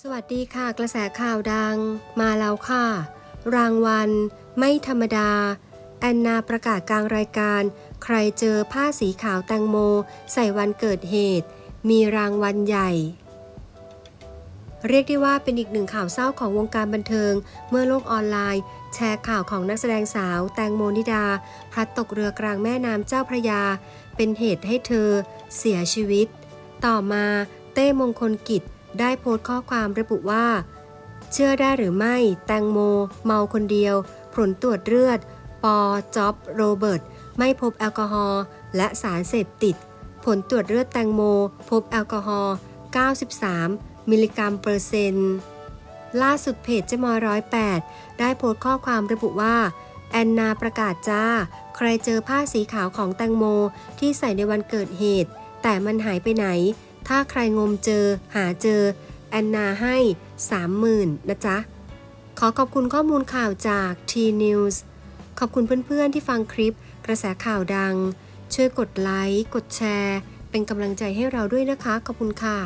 สวัสดีค่ะกระแสข่าวดัง มาแล้วค่ะ รางวัล ไม่ธรรมดา แอนนาประกาศกลางรายการ ใครเจอผ้าสีขาวแตงโม ใส่วันเกิดเหตุ มีรางวัลใหญ่ เรียกได้ว่าเป็นอีกหนึ่งข่าวเศร้าของวงการบันเทิง เมื่อโลกออนไลน์ แชร์ข่าวของนักแสดงสาว แตงโมนิดา พลัดตกเรือกลางแม่น้ำเจ้าพระยา เป็นเหตุให้เธอ เสียชีวิต ต่อมาเต้มงคลกิจ ได้โพสต์ข้อความระบุว่า เชื่อได้หรือไม่ แตงโม เมาคนเดียว ผลตรวจเลือด ปอจ็อบโรเบิร์ตไม่พบแอลกอฮอล์และสารเสพติด ผลตรวจเลือดแตงโม พบแอลกอฮอล์93 มิลลิกรัมเปอร์เซ็นต์ล่าสุดเพจเจมอยร้อยแปดได้โพสต์ข้อความระบุว่า แอนนาประกาศจ้า ใครเจอผ้าสีขาวของแตงโมที่ใส่ในวันเกิดเหตุ แต่มันหายไปไหน ถ้าใครงมเจอหาเจอ แอนนาให้ 30,000 นะจ๊ะ ขอขอบคุณข้อมูลข่าวจาก T News ขอบคุณเพื่อนๆที่ฟังคลิปกระแสข่าวดัง ช่วยกดไลค์ กดแชร์ เป็นกำลังใจให้เราด้วยนะคะ ขอบคุณค่ะ